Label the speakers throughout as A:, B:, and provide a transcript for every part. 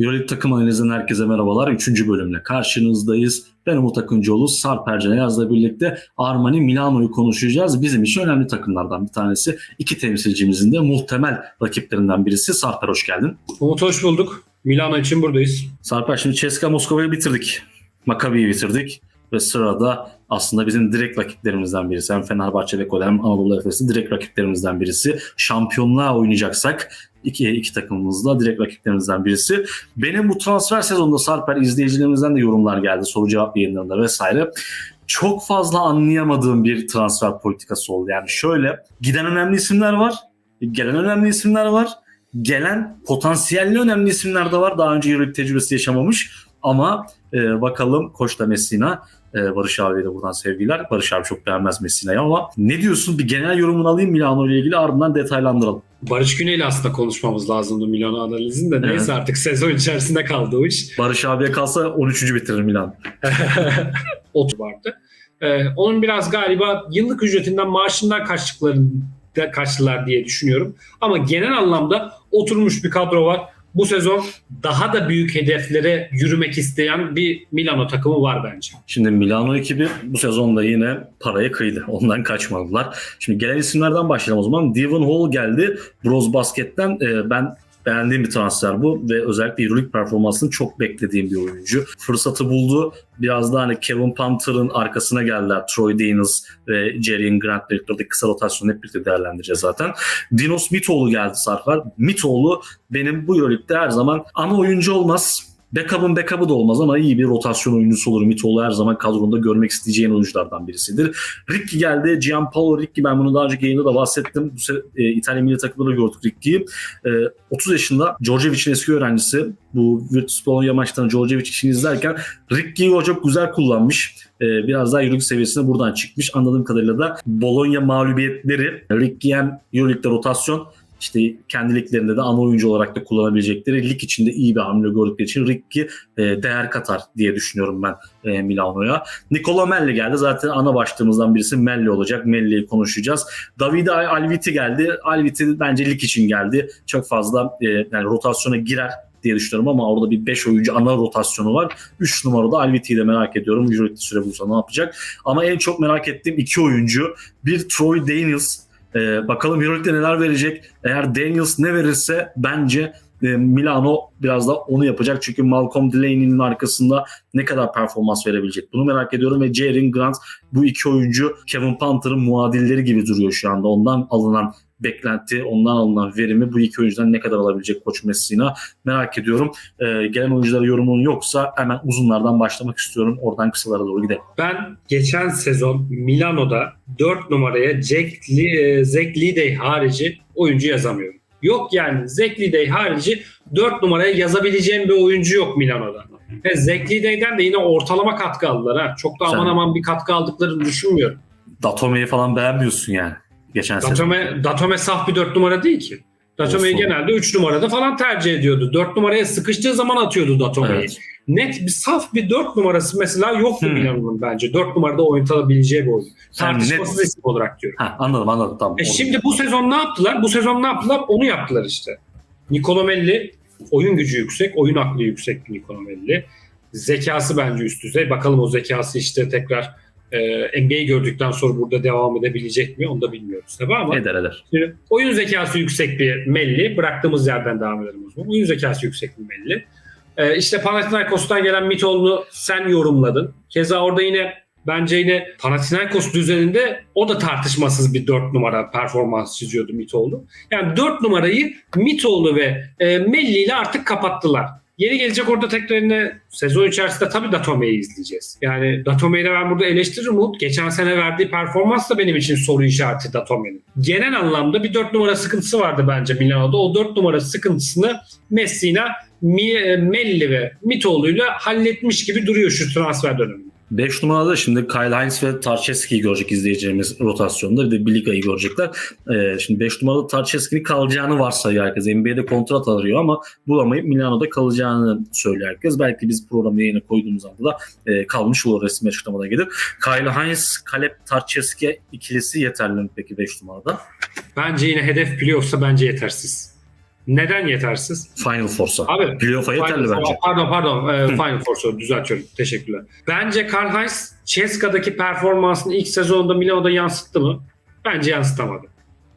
A: Euroleague takım analizden herkese merhabalar. Üçüncü bölümle karşınızdayız. Ben Umut Akıncıoğlu, Sarp Ercan Yaz'la birlikte Armani Milano'yu konuşacağız. Bizim için önemli takımlardan bir tanesi. İki temsilcimizin de muhtemel rakiplerinden birisi. Sarper hoş geldin.
B: Umut hoş bulduk. Milano için buradayız.
A: Sarper şimdi CSKA Moskova'yı bitirdik. Maccabi'yi bitirdik. Ve sırada aslında bizim direkt rakiplerimizden birisi. Hem Fenerbahçe Beko hem Anadolu Efes'i direkt rakiplerimizden birisi. Şampiyonluğa oynayacaksak iki, iki takımımızda direkt rakiplerimizden birisi. Benim bu transfer sezonunda Sarper izleyicilerimizden de yorumlar geldi. Soru cevap yayınlarında vesaire. Çok fazla anlayamadığım bir transfer politikası oldu. Yani şöyle giden önemli isimler var. Gelen önemli isimler var. Gelen potansiyelli önemli isimler de var. Daha önce Euroleague tecrübesi yaşamamış. Ama e, bakalım Koç'ta Messina e, Barış abiye de buradan sevgiler. Barış abi çok beğenmez Messina'yı ama ne diyorsun? Bir genel yorumunu alayım Milano ile ilgili ardından detaylandıralım.
B: Barış Güney'le aslında konuşmamız lazımdı Milano analizin de. Neyse artık sezon içerisinde kaldı o iş.
A: Barış abiye kalsa 13. bitirir Milan.
B: Otur vardı. Ee, onun biraz galiba yıllık ücretinden maaşından kaçtıklarını kaçtılar diye düşünüyorum. Ama genel anlamda oturmuş bir kadro var. Bu sezon daha da büyük hedeflere yürümek isteyen bir Milano takımı var bence.
A: Şimdi Milano ekibi bu sezonda yine paraya kıydı. Ondan kaçmadılar. Şimdi gelen isimlerden başlayalım o zaman. Devon Hall geldi. Bros Basket'ten e, ben beğendiğim bir transfer bu ve özellikle Euroleague performansını çok beklediğim bir oyuncu. Fırsatı buldu. Biraz da hani Kevin Panther'ın arkasına geldiler. Troy Daniels ve Jerry Grant birlikte kısa rotasyonu hep birlikte değerlendireceğiz zaten. Dinos Mitoğlu geldi Sarfar. Mitoğlu benim bu Euroleague'de her zaman ana oyuncu olmaz. Backup'ın backup'ı da olmaz ama iyi bir rotasyon oyuncusu olur. Mitoğlu her zaman kadronda görmek isteyeceğin oyunculardan birisidir. Ricky geldi. Gianpaolo Ricky ben bunu daha önceki yayında da bahsettim. Bu se- e, İtalya milli takımında da gördük Ricky'yi. E, 30 yaşında Djordjevic'in eski öğrencisi. Bu Virtus Bologna maçlarını Djordjevic için izlerken Ricky'yi çok güzel kullanmış. E, biraz daha Euroleague seviyesine buradan çıkmış. Anladığım kadarıyla da Bologna mağlubiyetleri Ricky hem Euroleague'de rotasyon işte kendi liglerinde de ana oyuncu olarak da kullanabilecekleri lig içinde iyi bir hamle gördükleri için Ricky e, değer katar diye düşünüyorum ben e, Milano'ya. Nicola Melli geldi. Zaten ana başlığımızdan birisi Melli olacak. Melli'yi konuşacağız. Davide Alviti geldi. Alviti bence lig için geldi. Çok fazla e, yani rotasyona girer diye düşünüyorum ama orada bir 5 oyuncu ana rotasyonu var. 3 numarada Alviti'yi de merak ediyorum. Euroleague'de süre bulsa ne yapacak? Ama en çok merak ettiğim iki oyuncu. Bir Troy Daniels ee, bakalım Euroleague'de neler verecek. Eğer Daniels ne verirse bence e, Milano biraz da onu yapacak. Çünkü Malcolm Delaney'nin arkasında ne kadar performans verebilecek bunu merak ediyorum. Ve Jaren Grant bu iki oyuncu Kevin Panther'ın muadilleri gibi duruyor şu anda. Ondan alınan beklenti, ondan alınan verimi bu iki oyuncudan ne kadar alabilecek Koç Messina merak ediyorum. Ee, gelen oyunculara yorumun yoksa hemen uzunlardan başlamak istiyorum. Oradan kısalara doğru gidelim.
B: Ben geçen sezon Milano'da 4 numaraya Jack Lee, Zach Lidey harici oyuncu yazamıyorum. Yok yani Zach Lidey harici 4 numaraya yazabileceğim bir oyuncu yok Milano'da. Ve Zach Lidey'den de yine ortalama katkı aldılar. Ha. Çok da aman
A: Sen-
B: aman bir katkı aldıklarını düşünmüyorum.
A: Datome'yi falan beğenmiyorsun yani. Geçen.
B: Datome, Datome saf bir 4 numara değil ki. Datome'yi genelde 3 numarada falan tercih ediyordu. 4 numaraya sıkıştığı zaman atıyordu Datome'yi.
A: Evet.
B: Net bir saf bir 4 numarası mesela yoktu
A: Hmm.
B: Milano'nun bence. 4 numarada oynatabileceği bir oyun. Tartışmasız
A: net-
B: isim olarak diyorum.
A: Ha, anladım anladım tamam.
B: E şimdi bu sezon ne yaptılar? Bu sezon ne yaptılar? Onu yaptılar işte. Niccolo Melli oyun gücü yüksek, oyun aklı yüksek bir Niccolo Melli. Zekası bence üst düzey. Bakalım o zekası işte tekrar e, NBA'yi gördükten sonra burada devam edebilecek mi? Onu da bilmiyoruz tabii ama
A: eder eder.
B: Şimdi oyun zekası yüksek bir Melli. Bıraktığımız yerden devam edelim o zaman. Oyun zekası yüksek bir Melli. Ee, işte Panathinaikos'tan gelen Mitoğlu'nu sen yorumladın. Keza orada yine bence yine Panathinaikos düzeninde o da tartışmasız bir 4 numara performans çiziyordu Mitoğlu. Yani 4 numarayı Mitoğlu ve e, Melli ile artık kapattılar. Yeni gelecek orada tekrar yine sezon içerisinde tabii Datome'yi izleyeceğiz. Yani Datome'yi de ben burada eleştiririm Umut. Geçen sene verdiği performans da benim için soru işareti Datome'nin. Genel anlamda bir 4 numara sıkıntısı vardı bence Milano'da. O 4 numara sıkıntısını Messina, Melli ve Mitoğlu'yla halletmiş gibi duruyor şu transfer döneminde.
A: 5 numarada şimdi Kyle Hines ve Tarçeski'yi görecek izleyeceğimiz rotasyonda. Bir de Biliga'yı görecekler. Ee, şimdi 5 numarada Tarçeski'nin kalacağını varsayıyor herkes. NBA'de kontrat arıyor ama bulamayıp Milano'da kalacağını söylüyor herkes. Belki biz programı yayına koyduğumuz anda da e, kalmış olur resmi açıklamada gelir. Kyle Hines, Kalep Tarçeski ikilisi yeterli mi peki 5 numarada?
B: Bence yine hedef playoff'sa bence yetersiz. Neden yetersiz?
A: Final Four'sa.
B: Abi
A: Playoff'a yeterli
B: Final-
A: bence.
B: Pardon pardon. Ee, Final Four'u düzeltiyorum. Teşekkürler. Bence Karl-Heinz Ceska'daki performansını ilk sezonda Milano'da yansıttı mı? Bence yansıtamadı.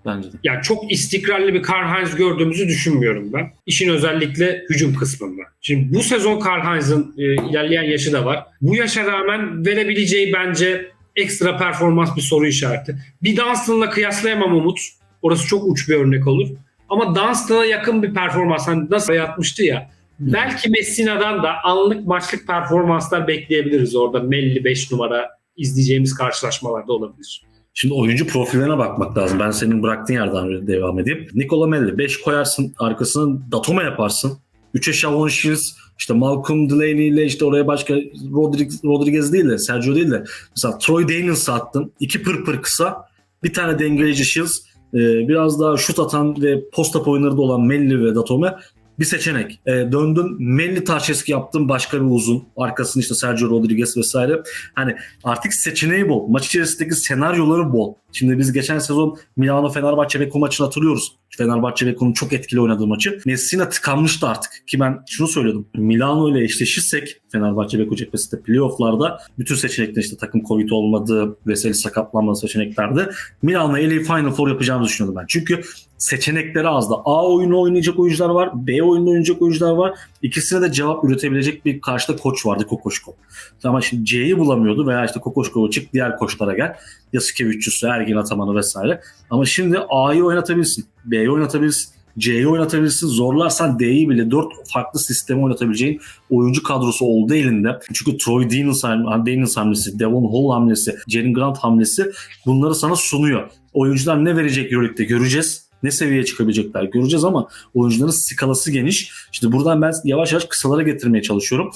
A: Bence de.
B: Yani çok istikrarlı bir Karl-Heinz gördüğümüzü düşünmüyorum ben. İşin özellikle hücum kısmında. Şimdi bu sezon Karl-Heinz'ın e, ilerleyen yaşı da var. Bu yaşa rağmen verebileceği bence ekstra performans bir soru işareti. Bir Dunstan'la kıyaslayamam Umut. Orası çok uç bir örnek olur. Ama Dunstan'a yakın bir performans. Hani nasıl yatmıştı ya. Belki Messina'dan da anlık maçlık performanslar bekleyebiliriz orada. Melli 5 numara izleyeceğimiz karşılaşmalarda olabilir.
A: Şimdi oyuncu profillerine bakmak lazım. Ben senin bıraktığın yerden devam edeyim. Nicola Melli 5 koyarsın arkasını Datome yaparsın. 3'e Shavon Shields, işte Malcolm Delaney ile işte oraya başka Rodriguez, Rodriguez değil de Sergio değil de mesela Troy Daniels'ı attın. 2 pır pır kısa. Bir tane dengeleyici Shields. E, biraz daha şut atan ve post-up oyunları da olan Melli ve Datome bir seçenek. E, döndün Melli Tarçeski yaptın başka bir uzun. Arkasında işte Sergio Rodriguez vesaire. Hani artık seçeneği bol. Maç içerisindeki senaryoları bol. Şimdi biz geçen sezon Milano Fenerbahçe Beko maçını hatırlıyoruz. Fenerbahçe Beko'nun çok etkili oynadığı maçı. Messina tıkanmıştı artık. Ki ben şunu söylüyordum. Milano ile eşleşirsek Fenerbahçe Beko cephesinde playofflarda bütün seçenekler işte takım Covid olmadığı, Veseli sakatlanmadığı seçeneklerde Milano'ya eli Final Four yapacağımızı düşünüyordum ben. Çünkü seçenekleri azdı. A oyunu oynayacak oyuncular var. B oyunu oynayacak oyuncular var. İkisine de cevap üretebilecek bir karşıda koç vardı Kokoşko. Ama şimdi C'yi bulamıyordu veya işte Kokoşko'yu çık diğer koçlara gel. Yasikevicius'u, Ergin Ataman'ı vesaire. Ama şimdi A'yı oynatabilirsin. B'yi oynatabilirsin. C'yi oynatabilirsin. Zorlarsan D'yi bile 4 farklı sistemi oynatabileceğin oyuncu kadrosu oldu elinde. Çünkü Troy Daniels, Daniels hamlesi, Devon Hall hamlesi, Jalen Grant hamlesi bunları sana sunuyor. Oyuncular ne verecek Euroleague'de göreceğiz. Ne seviyeye çıkabilecekler göreceğiz ama oyuncuların skalası geniş. İşte buradan ben yavaş yavaş kısalara getirmeye çalışıyorum.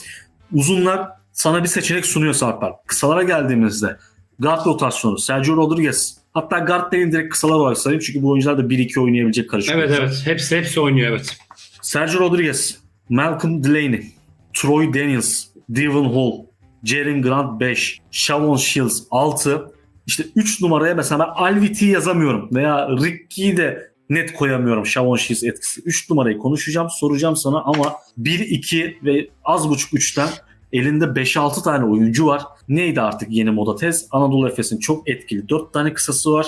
A: Uzunlar sana bir seçenek sunuyor Sarper. Kısalara geldiğimizde guard rotasyonu, Sergio Rodriguez. Hatta guard değil direkt kısalar olarak sayayım çünkü bu oyuncular da 1-2 oynayabilecek karışık.
B: Evet
A: oyuncular.
B: evet. Hepsi hepsi oynuyor evet.
A: Sergio Rodriguez, Malcolm Delaney, Troy Daniels, Devon Hall, Jaren Grant 5, Shavon Shields 6. İşte 3 numaraya mesela ben Alvit'i yazamıyorum veya Ricky'yi de net koyamıyorum Shavon Shields etkisi. 3 numarayı konuşacağım, soracağım sana ama 1-2 ve az buçuk 3'ten elinde 5-6 tane oyuncu var. Neydi artık yeni moda tez? Anadolu Efes'in çok etkili 4 tane kısası var.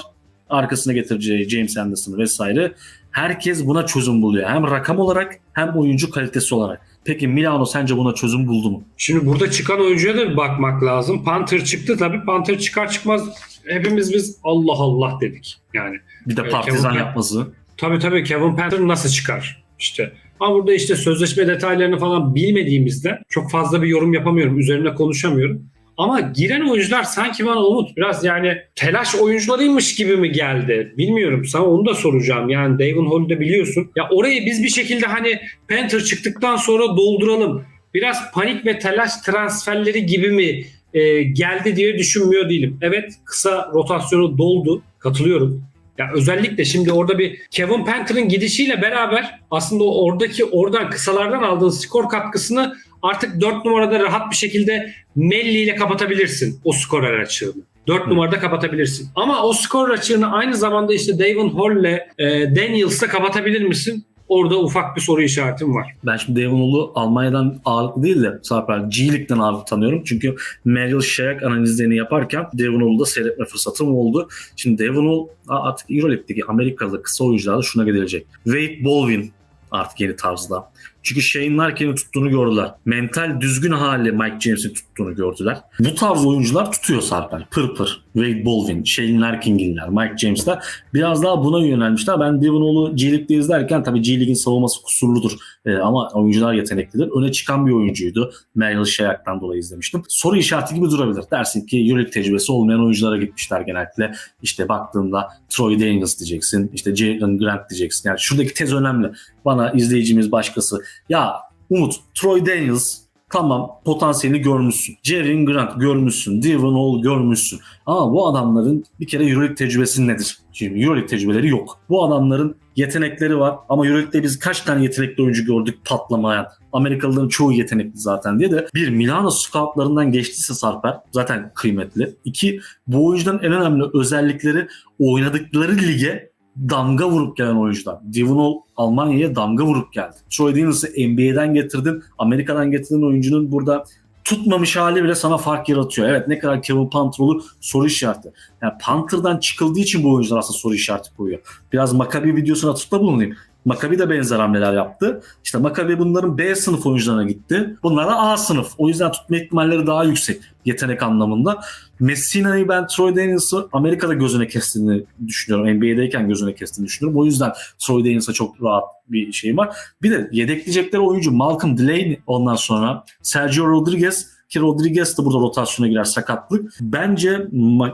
A: Arkasına getireceği James Anderson vesaire. Herkes buna çözüm buluyor. Hem rakam olarak hem oyuncu kalitesi olarak. Peki Milano sence buna çözüm buldu mu?
B: Şimdi burada çıkan oyuncuya da bir bakmak lazım. Panther çıktı tabii. Panther çıkar çıkmaz hepimiz biz Allah Allah dedik. Yani
A: Bir de
B: Evet,
A: partizan
B: Kevin-
A: yapması.
B: tabii tabii Kevin Panther nasıl çıkar? İşte ama burada işte sözleşme detaylarını falan bilmediğimizde çok fazla bir yorum yapamıyorum. Üzerine konuşamıyorum. Ama giren oyuncular sanki bana Umut biraz yani telaş oyuncularıymış gibi mi geldi? Bilmiyorum. Sana onu da soracağım. Yani Davon Hall'u da biliyorsun. Ya orayı biz bir şekilde hani Panther çıktıktan sonra dolduralım. Biraz panik ve telaş transferleri gibi mi e, geldi diye düşünmüyor değilim. Evet kısa rotasyonu doldu. Katılıyorum. Ya özellikle şimdi orada bir Kevin Panther'ın gidişiyle beraber aslında oradaki oradan kısalardan aldığın skor katkısını artık 4 numarada rahat bir şekilde Melli ile kapatabilirsin o skorer açığını. 4 numarada kapatabilirsin. Ama o skor açığını aynı zamanda işte Davon Hall ile e, Daniels'la kapatabilir misin? Orada ufak bir soru işaretim var.
A: Ben şimdi Devon Hall'u Almanya'dan ağırlıklı değil de Sarper G League'den ağırlıklı tanıyorum. Çünkü Meryl Shayak analizlerini yaparken Devon Hall'u da seyretme fırsatım oldu. Şimdi Devon Hall artık Euroleague'deki Amerikalı kısa oyuncularda şuna gelecek. Wade Baldwin artık yeni tarzda. Çünkü Shane Larkin'i tuttuğunu gördüler. Mental düzgün hali Mike James'in tuttuğunu gördüler. Bu tarz oyuncular tutuyor Sarper. Pır pır. Wade Baldwin, Shane Larkin'giller, Mike James'ler biraz daha buna yönelmişler. Ben Devon Hall'u G League'de izlerken tabii G League'in savunması kusurludur. Ee, ama oyuncular yeteneklidir. Öne çıkan bir oyuncuydu. Meryl Shayak'tan dolayı izlemiştim. Soru işareti gibi durabilir. Dersin ki Euroleague tecrübesi olmayan oyunculara gitmişler genellikle. İşte baktığında Troy Daniels diyeceksin. işte Jalen Grant diyeceksin. Yani şuradaki tez önemli. Bana izleyicimiz başkası. Ya Umut, Troy Daniels tamam potansiyelini görmüşsün. Jaren Grant görmüşsün. Devon Hall görmüşsün. Ama bu adamların bir kere Euroleague tecrübesi nedir? Şimdi Euroleague tecrübeleri yok. Bu adamların yetenekleri var ama Euroleague'de biz kaç tane yetenekli oyuncu gördük patlamayan. Amerikalıların çoğu yetenekli zaten diye de bir Milano scoutlarından geçtiyse Sarper zaten kıymetli. İki bu oyuncuların en önemli özellikleri oynadıkları lige damga vurup gelen oyuncular. Devon Hall Almanya'ya damga vurup geldi. Troy Daniels'ı NBA'den getirdin. Amerika'dan getirdiğin oyuncunun burada tutmamış hali bile sana fark yaratıyor. Evet ne kadar Kevin Panther olur soru işareti. Yani Panther'dan çıkıldığı için bu oyuncular aslında soru işareti koyuyor. Biraz Maccabi videosuna atıfta bulunayım. Maccabi de benzer hamleler yaptı. İşte Maccabi bunların B sınıf oyuncularına gitti. Bunlar da A sınıf. O yüzden tutma ihtimalleri daha yüksek yetenek anlamında. Messina'yı ben Troy Daniels'ı Amerika'da gözüne kestiğini düşünüyorum. NBA'deyken gözüne kestiğini düşünüyorum. O yüzden Troy Daniels'a çok rahat bir şeyim var. Bir de yedekleyecekleri oyuncu Malcolm Delaney ondan sonra Sergio Rodriguez ki Rodriguez de burada rotasyona girer sakatlık. Bence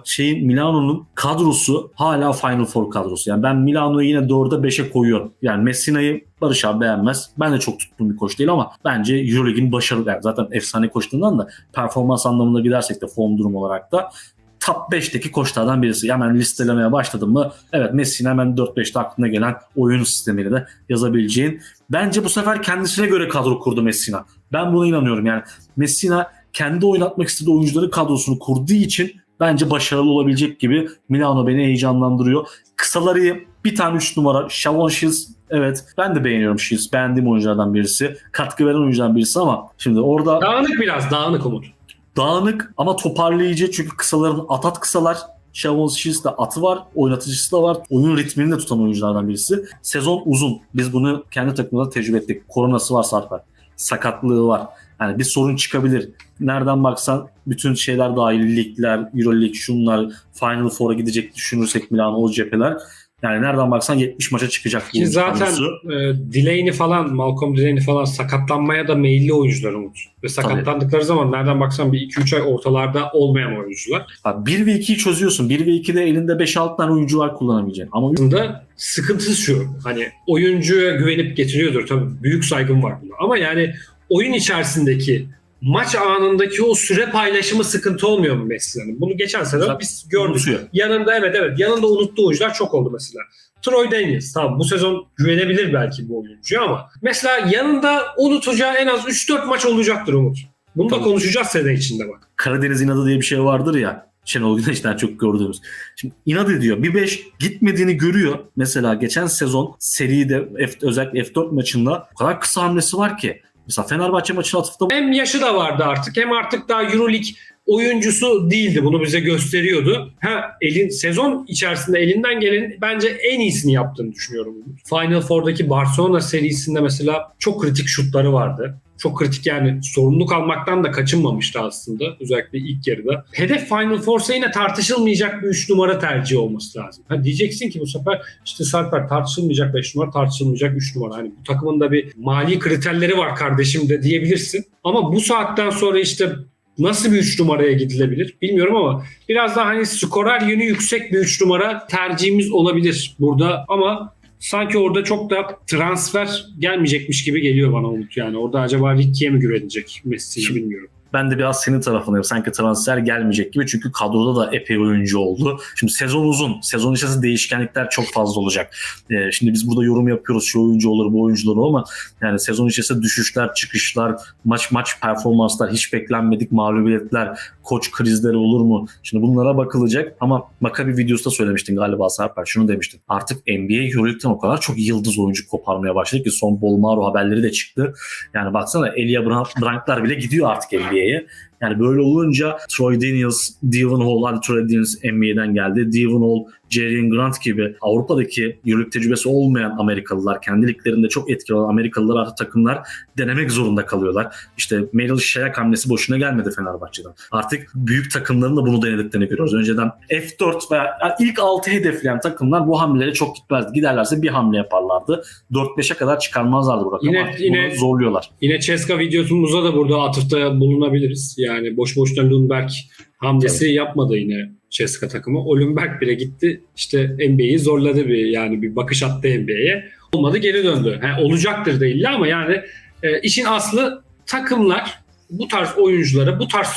A: şeyin Milano'nun kadrosu hala Final Four kadrosu. Yani ben Milano'yu yine 4'e 5'e koyuyorum. Yani Messina'yı Barış abi beğenmez. Ben de çok tuttuğum bir koç değil ama bence Euroleague'in başarılı. Yani zaten efsane koçluğundan da performans anlamında gidersek de form durum olarak da top 5'teki koçlardan birisi. Hemen listelemeye başladım mı? Evet Messi'nin hemen 4-5'te aklına gelen oyun sistemiyle de yazabileceğin. Bence bu sefer kendisine göre kadro kurdu Messina. Ben buna inanıyorum. Yani Messina kendi oynatmak istediği oyuncuları kadrosunu kurduğu için bence başarılı olabilecek gibi Milano beni heyecanlandırıyor. Kısaları bir tane 3 numara Shavon Shields evet ben de beğeniyorum Shields. Beğendiğim oyunculardan birisi. Katkı veren oyunculardan birisi ama şimdi orada
B: Dağınık biraz dağınık Umut.
A: dağınık ama toparlayıcı çünkü kısaların atat kısalar. Shavon Shields de atı var, oynatıcısı da var. Oyun ritmini de tutan oyunculardan birisi. Sezon uzun. Biz bunu kendi takımımızda tecrübe ettik. Koronası var Sarper. Sakatlığı var. Yani bir sorun çıkabilir. Nereden baksan bütün şeyler dahil ligler, Euroleague, şunlar, Final Four'a gidecek düşünürsek Milano o cepheler. Yani nereden baksan 70 maça çıkacak
B: Ki zaten
A: kadrosu.
B: e, Delaney falan, Malcolm Delaney falan sakatlanmaya da meyilli oyuncular Umut. Ve sakatlandıkları zaman nereden baksan bir 2-3 ay ortalarda olmayan oyuncular.
A: Bak 1 ve 2'yi çözüyorsun. 1 ve 2'de elinde 5-6 tane oyuncu var kullanamayacaksın. Ama
B: Aslında sıkıntısı şu. Hani oyuncuya güvenip getiriyordur. Tabii büyük saygım var buna. Ama yani oyun içerisindeki maç anındaki o süre paylaşımı sıkıntı olmuyor mu Messi'nin? Bunu geçen sene
A: Zaten
B: biz gördük.
A: unutuyor.
B: Yanında evet evet yanında unuttuğu oyuncular çok oldu mesela. Troy Daniels tamam bu sezon güvenebilir belki bu oyuncuya ama mesela yanında unutacağı en az 3-4 maç olacaktır Umut. Bunu da
A: Tabii.
B: konuşacağız sene içinde bak.
A: Karadeniz inadı diye bir şey vardır ya. Şenol Güneş'ten çok gördüğümüz. Şimdi inat ediyor. Bir 5 gitmediğini görüyor. Mesela geçen sezon seride F, özellikle F4 maçında o kadar kısa hamlesi var ki. Mesela Fenerbahçe maçına atıfta
B: Hem yaşı da vardı artık hem artık daha Euroleague oyuncusu değildi. Bunu bize gösteriyordu. Ha elin sezon içerisinde elinden gelenin bence en iyisini yaptığını düşünüyorum. Final Four'daki Barcelona serisinde mesela çok kritik şutları vardı. Çok kritik yani sorumluluk almaktan da kaçınmamıştı aslında özellikle ilk yarıda. Hedef Final Four'sa yine tartışılmayacak bir 3 numara tercihi olması lazım. Ha diyeceksin ki bu sefer işte Sarper tartışılmayacak 5 numara tartışılmayacak 3 numara. Hani bu takımın da bir mali kriterleri var kardeşim de diyebilirsin. Ama bu saatten sonra işte nasıl bir 3 numaraya gidilebilir bilmiyorum ama biraz daha hani skorer yönü yüksek bir 3 numara tercihimiz olabilir burada ama sanki orada çok da transfer gelmeyecekmiş gibi geliyor bana Umut yani. Orada acaba Ricky'ye mi güvenecek Messi'yi bilmiyorum.
A: Ben de biraz senin tarafındayım. Sanki transfer gelmeyecek gibi. Çünkü kadroda da epey oyuncu oldu. Şimdi sezon uzun. Sezon içerisinde değişkenlikler çok fazla olacak. Ee, şimdi biz burada yorum yapıyoruz. Şu oyuncu olur, bu oyuncular olur ama yani sezon içerisinde düşüşler, çıkışlar, maç maç performanslar, hiç beklenmedik mağlubiyetler, koç krizleri olur mu? Şimdi bunlara bakılacak ama Maccabi videosunda söylemiştin galiba Sarper. Şunu demiştin. Artık NBA Euroleague'den o kadar çok yıldız oyuncu koparmaya başladı ki son Bolmaro haberleri de çıktı. Yani baksana Elia Brand- Brandt'lar bile gidiyor artık NBA'ye. Yani böyle olunca Troy Daniels, Devon Hall, hadi Troy Daniels NBA'den geldi. Devon Hall, Jerian Grant gibi Avrupa'daki Euroleague tecrübesi olmayan Amerikalılar, kendi liglerinde çok etkili olan Amerikalılar artık takımlar denemek zorunda kalıyorlar. İşte Meryl Şayak hamlesi boşuna gelmedi Fenerbahçe'den. Artık büyük takımların da bunu denediklerini görüyoruz. Önceden F4 veya ilk 6 hedefleyen takımlar bu hamlelere çok gitmezdi. Giderlerse bir hamle yaparlardı. 4-5'e kadar çıkarmazlardı bu rakamı.
B: Yine-
A: Artık
B: yine-
A: zorluyorlar.
B: Yine Ceska videomuza da burada atıfta bulunabiliriz. Yani boş boşuna Lundberg hamlesi yapmadı yine Ceska takımı. O Lundberg bile gitti işte NBA'yi zorladı bir yani bir bakış attı NBA'ye. Olmadı geri döndü. Ha, olacaktır da illa ama yani e, işin aslı takımlar bu tarz oyunculara bu tarz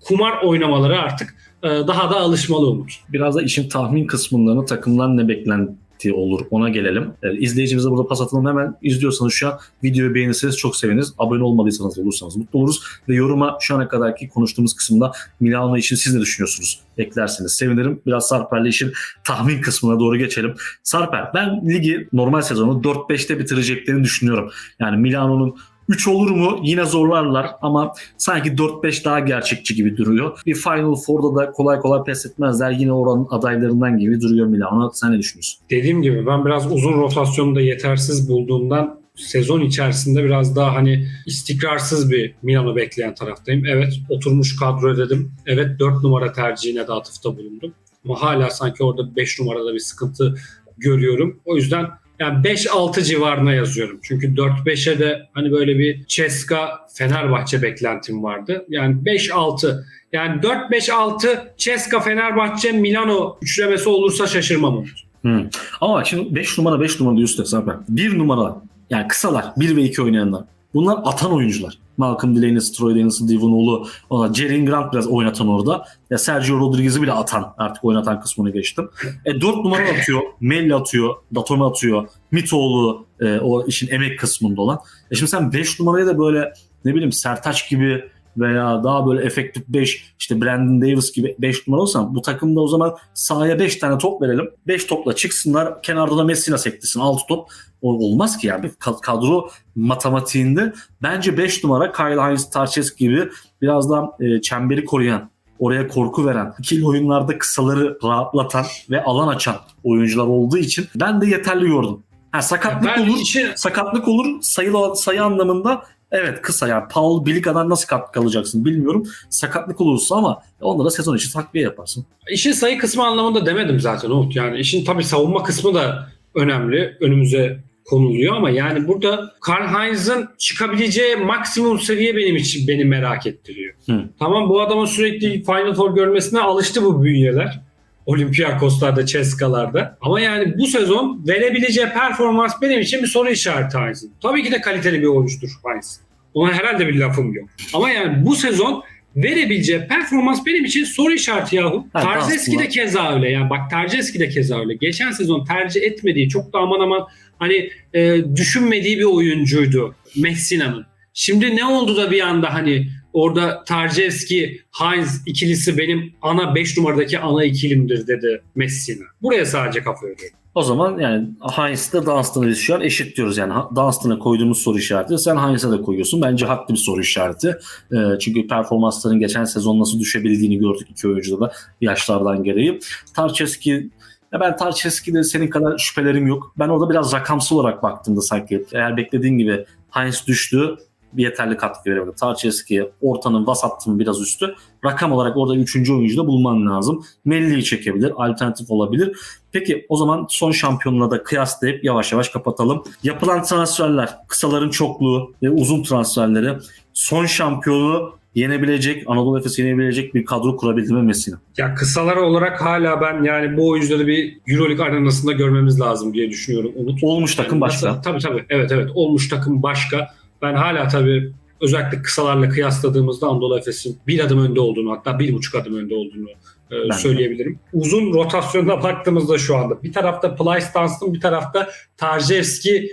B: kumar oynamaları artık e, daha da alışmalı Umut.
A: Biraz da işin tahmin kısımlarını takımdan ne taktiği olur ona gelelim. E, izleyicimize burada pas atalım hemen izliyorsanız şu an videoyu beğenirseniz çok seviniriz. Abone olmadıysanız olursanız mutlu oluruz. Ve yoruma şu ana kadarki konuştuğumuz kısımda Milano için siz ne düşünüyorsunuz? Eklerseniz sevinirim. Biraz Sarper'le işin tahmin kısmına doğru geçelim. Sarper ben ligi normal sezonu 4-5'te bitireceklerini düşünüyorum. Yani Milano'nun 3 olur mu? Yine zorlarlar ama sanki 4-5 daha gerçekçi gibi duruyor. Bir Final Four'da da kolay kolay pes etmezler. Yine oranın adaylarından gibi duruyor Milano. Sen ne düşünüyorsun?
B: Dediğim gibi ben biraz uzun rotasyonu da yetersiz bulduğumdan sezon içerisinde biraz daha hani istikrarsız bir Milan'ı bekleyen taraftayım. Evet oturmuş kadro dedim. Evet 4 numara tercihine de atıfta bulundum. Ama hala sanki orada 5 numarada bir sıkıntı görüyorum. O yüzden yani 5-6 civarına yazıyorum. Çünkü 4-5'e de hani böyle bir Ceska Fenerbahçe beklentim vardı. Yani 5-6 yani 4-5-6 Ceska Fenerbahçe Milano üçlemesi olursa şaşırmam.
A: Hmm. Ama şimdi 5 numara 5 numara diyorsun Sarper. 1 numara yani kısalar 1 ve 2 oynayanlar. Bunlar atan oyuncular. Malcolm Delaney, Troy Daniels'ı, Divonoğlu, Jerry Grant biraz oynatan orada. Ya Sergio Rodriguez'i bile atan. Artık oynatan kısmını geçtim. E 4 numara atıyor. Melli atıyor. Datome atıyor. Mitoğlu e, o işin emek kısmında olan. E şimdi sen 5 numaraya da böyle ne bileyim Sertaç gibi veya daha böyle efektif 5 işte Brandon Davis gibi 5 numara olsan bu takımda o zaman sahaya 5 tane top verelim. 5 topla çıksınlar. Kenarda da Messina sektirsin 6 top. Olmaz ki yani kadro matematiğinde bence 5 numara Kyle Hines Tarches gibi biraz daha e, çemberi koruyan oraya korku veren, ikili oyunlarda kısaları rahatlatan ve alan açan oyuncular olduğu için ben de yeterli gördüm. Ha, sakatlık
B: Ben
A: olur,
B: işi-
A: sakatlık olur sayı, sayı anlamında evet kısa yani Paul Bilica'dan nasıl kat kalacaksın bilmiyorum. Sakatlık olursa ama onda da sezon içi takviye yaparsın.
B: İşin sayı kısmı anlamında demedim zaten Umut. Yani işin tabii savunma kısmı da önemli. Önümüze konuluyor ama yani burada Karl Heinz'ın çıkabileceği maksimum seviye benim için beni merak ettiriyor.
A: Hı.
B: Tamam bu adamın sürekli Final Four görmesine alıştı bu bünyeler. Olympiakos'larda, Ceska'larda. Ama yani bu sezon verebileceği performans benim için bir soru işareti Heinz'in. Tabii ki de kaliteli bir oyuncudur Heinz. Ona herhalde bir lafım yok. Ama yani bu sezon verebileceği performans benim için soru işareti yahu.
A: Ha,
B: Tarzeski de keza öyle. Yani bak Tarzeski de keza öyle. Geçen sezon tercih etmediği çok da aman aman hani e, düşünmediği bir oyuncuydu Messina'nın. Şimdi ne oldu da bir anda hani orada Tarjevski Heinz ikilisi benim ana 5 numaradaki ana ikilimdir dedi Messina. Buraya sadece kafa yoruyorum.
A: O zaman yani Heinz'de Dunstan'ı şu an eşit diyoruz. Yani Dunstan'a koyduğumuz soru işareti sen Heinz'e de koyuyorsun. Bence haklı bir soru işareti. Ee, çünkü performansların geçen sezon nasıl düşebildiğini gördük iki oyuncuda da yaşlardan gereği. Tarçeski ya ben Tarçeski'de senin kadar şüphelerim yok. Ben orada biraz rakamsal olarak baktığımda sanki eğer beklediğin gibi Heinz düştü bir yeterli katkı veremedi. Tarçeski ortanın vasatının biraz üstü. Rakam olarak orada üçüncü oyuncu da bulman lazım. Melli'yi çekebilir, alternatif olabilir. Peki o zaman son şampiyonla da kıyaslayıp yavaş yavaş kapatalım. Yapılan transferler, kısaların çokluğu ve uzun transferleri son şampiyonu yenebilecek, Anadolu Efes'i yenebilecek bir kadro kurabildi mi Messina?
B: Ya kısalar olarak hala ben yani bu oyuncuları bir Euroleague arenasında görmemiz lazım diye düşünüyorum Umut.
A: Olmuş takım başka.
B: Nasıl- Tabii tabii. Evet evet. Olmuş takım başka. Ben hala tabii özellikle kısalarla kıyasladığımızda Anadolu Efes'in bir adım önde olduğunu hatta bir buçuk adım önde olduğunu e, söyleyebilirim. Uzun rotasyonuna baktığımızda şu anda bir tarafta Plyce Dunstan bir tarafta Tarjevski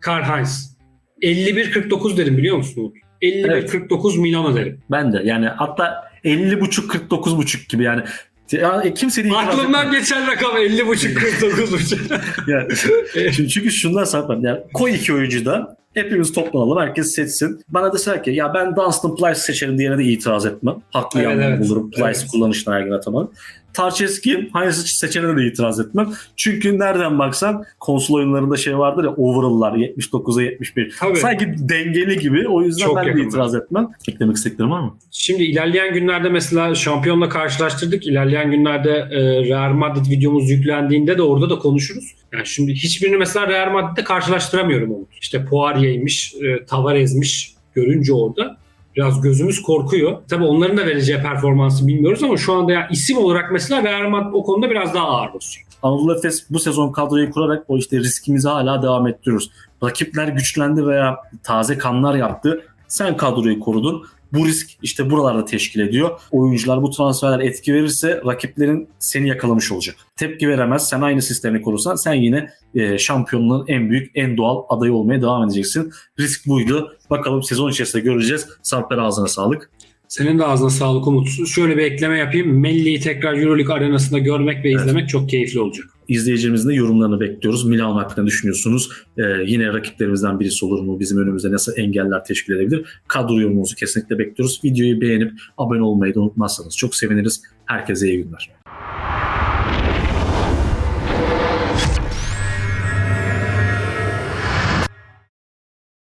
B: Karl-Heinz. 51-49 derim biliyor musun Umut? 51-49 Milano derim.
A: Ben de yani hatta 50 buçuk 49 buçuk gibi yani ya, e, kimse de itiraz
B: Aklımdan geçen rakam 50.5-49.5.
A: Yani, çünkü, çünkü şundan sapar. Yani koy iki oyuncu da hepimiz toplanalım. Herkes seçsin. Bana deseler ki ya ben Dunstan Plyce seçerim diyene de itiraz etmem. Haklı
B: Evet,
A: yandan
B: evet.
A: bulurum. Plyce
B: Evet.
A: kullanışına her gün atamam. Tarçeski hangisi seçeneğine de itiraz etmem. Çünkü nereden baksan konsol oyunlarında şey vardır ya overall'lar 79'a 71.
B: Tabii.
A: Sanki dengeli gibi. O yüzden
B: Çok
A: ben de
B: yakın.
A: itiraz etmem. Eklemek istediklerim var mı?
B: Şimdi ilerleyen günlerde mesela şampiyonla karşılaştırdık. İlerleyen günlerde e, Real Madrid videomuz yüklendiğinde de orada da konuşuruz. Yani şimdi hiçbirini mesela Real Madrid'de karşılaştıramıyorum onu. İşte Poirier'miş, e, Tavares'miş görünce orada biraz gözümüz korkuyor. Tabii onların da vereceği performansı bilmiyoruz ama şu anda ya isim olarak mesela Real Madrid o konuda biraz daha ağır basıyor.
A: Anadolu Efes bu sezon kadroyu kurarak o işte riskimizi hala devam ettiriyoruz. Rakipler güçlendi veya taze kanlar yaptı. Sen kadroyu korudun. Bu risk işte buralarda teşkil ediyor. Oyuncular bu transferler etki verirse rakiplerin seni yakalamış olacak. Tepki veremez. Sen aynı sistemi korursan sen yine e, şampiyonluğun en büyük, en doğal adayı olmaya devam edeceksin. Risk buydu. Bakalım sezon içerisinde göreceğiz. Sarper ağzına sağlık.
B: Senin de ağzına sağlık Umut. Şöyle bir ekleme yapayım. Melli'yi tekrar Euroleague arenasında görmek ve
A: Evet.
B: izlemek çok keyifli olacak.
A: İzleyicilerimizin de yorumlarını bekliyoruz. Milan hakkında düşünüyorsunuz. Ee, yine rakiplerimizden birisi olur mu? Bizim önümüzde nasıl engeller teşkil edebilir? Kadro yorumunuzu kesinlikle bekliyoruz. Videoyu beğenip abone olmayı da unutmazsanız çok seviniriz. Herkese iyi günler.